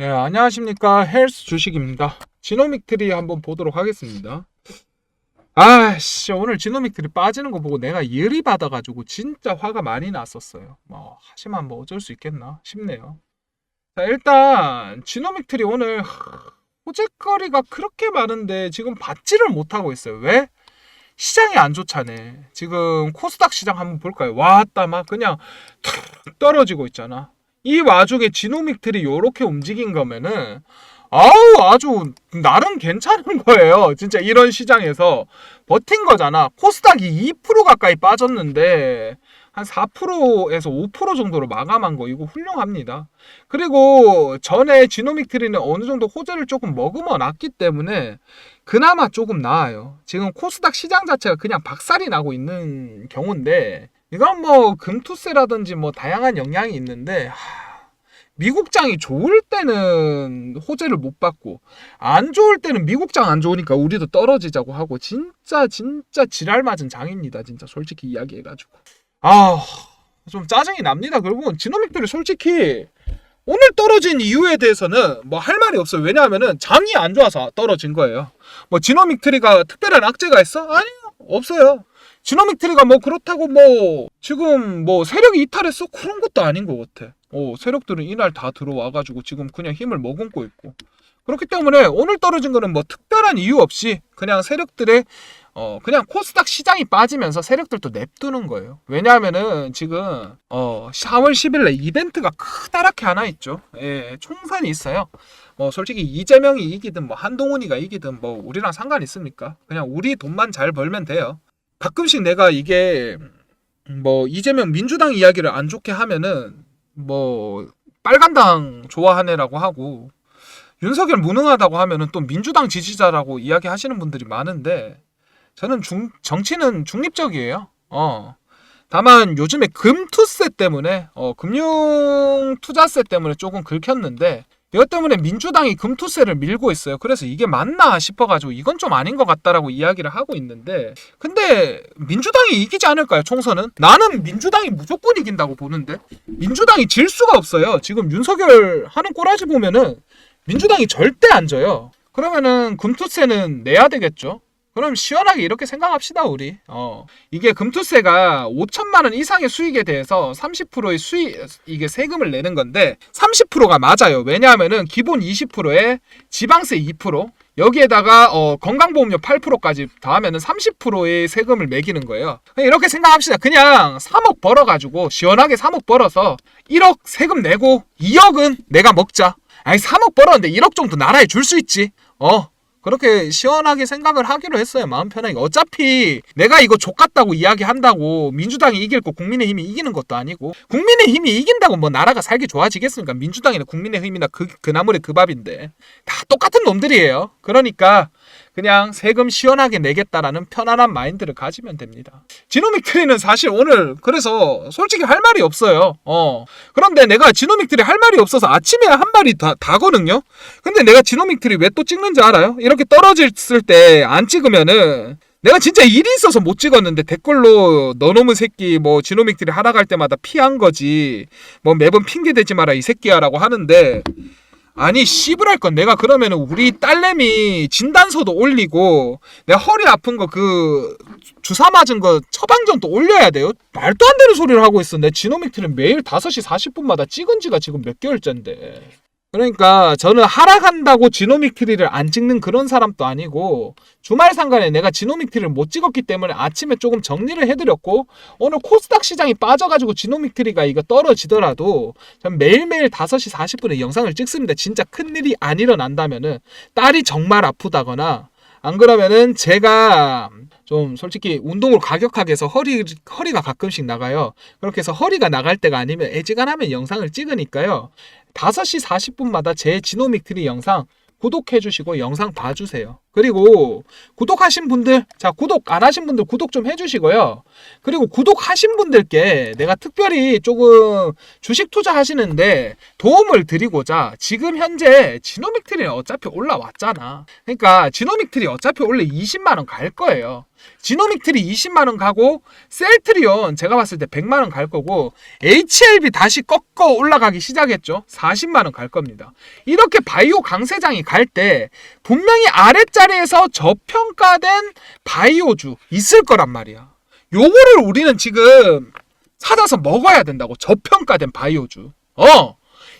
예, 안녕하십니까. 헬스 주식입니다. 지노믹 트리 한번 보도록 하겠습니다. 아씨, 오늘 지노믹 트리 빠지는 거 보고 내가 열이 받아가지고 진짜 화가 많이 났었어요. 뭐, 하지만 뭐 어쩔 수 있겠나 싶네요. 자, 일단, 지노믹 트리 오늘 호재거리가 그렇게 많은데 지금 받지를 못하고 있어요. 왜? 시장이 안 좋잖아. 지금 코스닥 시장 한번 볼까요? 왔다 막 그냥 툭 떨어지고 있잖아. 이 와중에 지노믹 틀이 요렇게 움직인 거면은 아우 아주 나름 괜찮은 거예요. 진짜 이런 시장에서 버틴 거잖아. 코스닥이 2% 가까이 빠졌는데 한 4%에서 5% 정도로 마감한 거 이거 훌륭합니다. 그리고 전에 지노믹 트리는 어느 정도 호재를 조금 머금어 놨기 때문에 그나마 조금 나아요. 지금 코스닥 시장 자체가 그냥 박살이 나고 있는 경우인데 이건 뭐 금투세라든지 뭐 다양한 영향이 있는데 하, 미국장이 좋을 때는 호재를 못 받고 안 좋을 때는 미국장 안 좋으니까 우리도 떨어지자고 하고 진짜 진짜 지랄 맞은 장입니다. 진짜 솔직히 이야기해가지고 아좀 짜증이 납니다. 결국은 지노믹들이 솔직히 오늘 떨어진 이유에 대해서는 뭐 할 말이 없어요. 왜냐하면은 장이 안 좋아서 떨어진 거예요. 뭐 지노믹 트리가 특별한 악재가 있어? 아니요. 없어요. 지노믹 트리가 뭐 그렇다고 뭐 지금 뭐 세력이 이탈했어? 그런 것도 아닌 것 같아. 어, 세력들은 이날 다 들어와가지고 지금 그냥 힘을 머금고 있고. 그렇기 때문에 오늘 떨어진 거는 뭐 특별한 이유 없이 그냥 세력들의 어 그냥 코스닥 시장이 빠지면서 세력들도 냅두는 거예요. 왜냐하면은 지금 어 4월 10일에 이벤트가 크다랗게 하나 있죠. 예, 총선이 있어요. 뭐 솔직히 이재명이 이기든 뭐 한동훈이가 이기든 뭐 우리랑 상관 있습니까? 그냥 우리 돈만 잘 벌면 돼요. 가끔씩 내가 이게 뭐 이재명 민주당 이야기를 안 좋게 하면은 뭐 빨간당 좋아하네라고 하고 윤석열 무능하다고 하면은 또 민주당 지지자라고 이야기하시는 분들이 많은데 저는 중, 정치는 중립적이에요. 어. 다만 요즘에 금투세 때문에 어, 금융 투자세 때문에 조금 긁혔는데 이것 때문에 민주당이 금투세를 밀고 있어요. 그래서 이게 맞나 싶어가지고 이건 좀 아닌 것 같다라고 이야기를 하고 있는데 근데 민주당이 이기지 않을까요? 총선은 나는 민주당이 무조건 이긴다고 보는데 민주당이 질 수가 없어요. 지금 윤석열 하는 꼬라지 보면은 민주당이 절대 안 져요. 그러면은 금투세는 내야 되겠죠. 그럼 시원하게 이렇게 생각합시다 우리. 어 이게 금투세가 5천만 원 이상의 수익에 대해서 30%의 수익 이게 세금을 내는 건데 30%가 맞아요. 왜냐하면은 기본 20%에 지방세 2% 여기에다가 어, 건강보험료 8%까지 더하면은 30%의 세금을 매기는 거예요. 이렇게 생각합시다. 그냥 3억 벌어가지고 시원하게 3억 벌어서 1억 세금 내고 2억은 내가 먹자. 아니 3억 벌었는데 1억 정도 나라에 줄 수 있지. 어 그렇게 시원하게 생각을 하기로 했어요. 마음 편하게. 어차피 내가 이거 족같다고 이야기한다고 민주당이 이길 거 국민의힘이 이기는 것도 아니고 국민의힘이 이긴다고 뭐 나라가 살기 좋아지겠습니까? 민주당이나 국민의힘이나 그, 그 나물의 그 밥인데 다 똑같은 놈들이에요. 그러니까 그냥 세금 시원하게 내겠다라는 편안한 마인드를 가지면 됩니다. 지노믹 트리는 사실 오늘 그래서 솔직히 할 말이 없어요. 어. 그런데 내가 지노믹 트리 할 말이 없어서 아침에 한 말이 다, 다거든요. 근데 내가 지노믹 트리 왜또 찍는지 알아요? 이렇게 떨어졌을 때 안 찍으면은 내가 진짜 일이 있어서 못 찍었는데 댓글로 너놈의 새끼 뭐 지노믹 트리 하락할 때마다 피한 거지 뭐 매번 핑계 대지 마라 이 새끼야라고 하는데 아니 씨부랄 건 내가 그러면은 우리 딸내미 진단서도 올리고 내 허리 아픈 거 그 주사 맞은 거 처방전도 올려야 돼요? 말도 안 되는 소리를 하고 있어. 내 지노믹트는 매일 5시 40분마다 찍은 지가 지금 몇 개월째인데. 그러니까 저는 하락한다고 지노믹 트리를 안 찍는 그런 사람도 아니고 주말 상간에 내가 지노믹 트리를 못 찍었기 때문에 아침에 조금 정리를 해드렸고 오늘 코스닥 시장이 빠져가지고 지노믹 트리가 이거 떨어지더라도 전 매일매일 5시 40분에 영상을 찍습니다. 진짜 큰일이 안 일어난다면은 딸이 정말 아프다거나 안 그러면은 제가 좀 솔직히 운동을 과격하게 해서 허리, 허리가 가끔씩 나가요. 그렇게 해서 허리가 나갈 때가 아니면 애지간하면 영상을 찍으니까요. 5시 40분마다 제 지노믹 트리 영상 구독해 주시고 영상 봐주세요. 그리고 구독하신 분들, 자, 구독 안 하신 분들 구독 좀 해주시고요. 그리고 구독하신 분들께 내가 특별히 조금 주식 투자하시는데 도움을 드리고자 지금 현재 지노믹 트리는 어차피 올라왔잖아. 그러니까 지노믹 트리 어차피 원래 20만원 갈 거예요. 지노믹 트리 20만 원 가고 셀트리온 제가 봤을 때 100만 원 갈 거고 HLB 다시 꺾어 올라가기 시작했죠. 40만 원 갈 겁니다. 이렇게 바이오 강세장이 갈 때 분명히 아랫자리에서 저평가된 바이오주 있을 거란 말이야. 요거를 우리는 지금 찾아서 먹어야 된다고 저평가된 바이오주. 어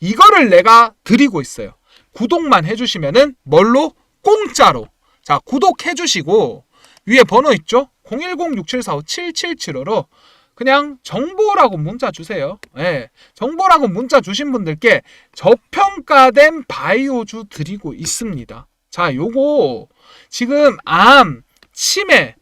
이거를 내가 드리고 있어요. 구독만 해주시면은 뭘로 공짜로 자 구독해주시고 위에 번호 있죠? 010-6745-7775로 그냥 정보라고 문자 주세요. 예. 정보라고 문자 주신 분들께 저평가된 바이오주 드리고 있습니다. 자, 요거 지금 암, 치매,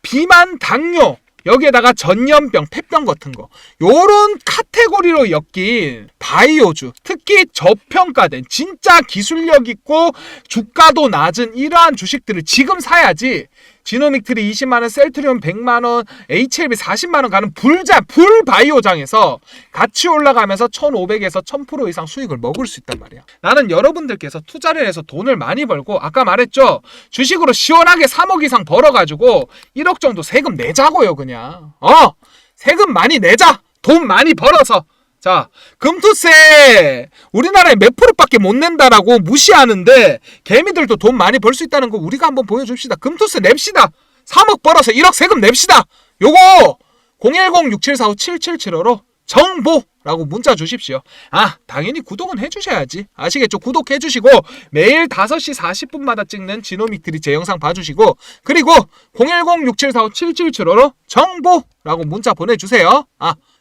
비만, 당뇨 여기에다가 전염병, 폐병 같은 거 요런 카테고리로 엮인 바이오주 특히 저평가된 진짜 기술력 있고 주가도 낮은 이러한 주식들을 지금 사야지 지노믹 트리 20만원, 셀트리온 100만원, HLB 40만원 가는 불자, 불바이오장에서 같이 올라가면서 1500에서 1000% 이상 수익을 먹을 수 있단 말이야. 나는 여러분들께서 투자를 해서 돈을 많이 벌고, 아까 말했죠? 주식으로 시원하게 3억 이상 벌어가지고 1억 정도 세금 내자고요, 그냥. 어! 세금 많이 내자! 돈 많이 벌어서! 자, 금투세 우리나라에 몇 프로밖에 못 낸다라고 무시하는데 개미들도 돈 많이 벌 수 있다는 거 우리가 한번 보여줍시다. 금투세 냅시다. 3억 벌어서 1억 세금 냅시다. 요거 010-6745-7775로 정보라고 문자 주십시오. 아, 당연히 구독은 해주셔야지. 아시겠죠? 구독해주시고 매일 5시 40분마다 찍는 지노믹들이 제 영상 봐주시고 그리고 010-6745-7775로 정보라고 문자 보내주세요. 아,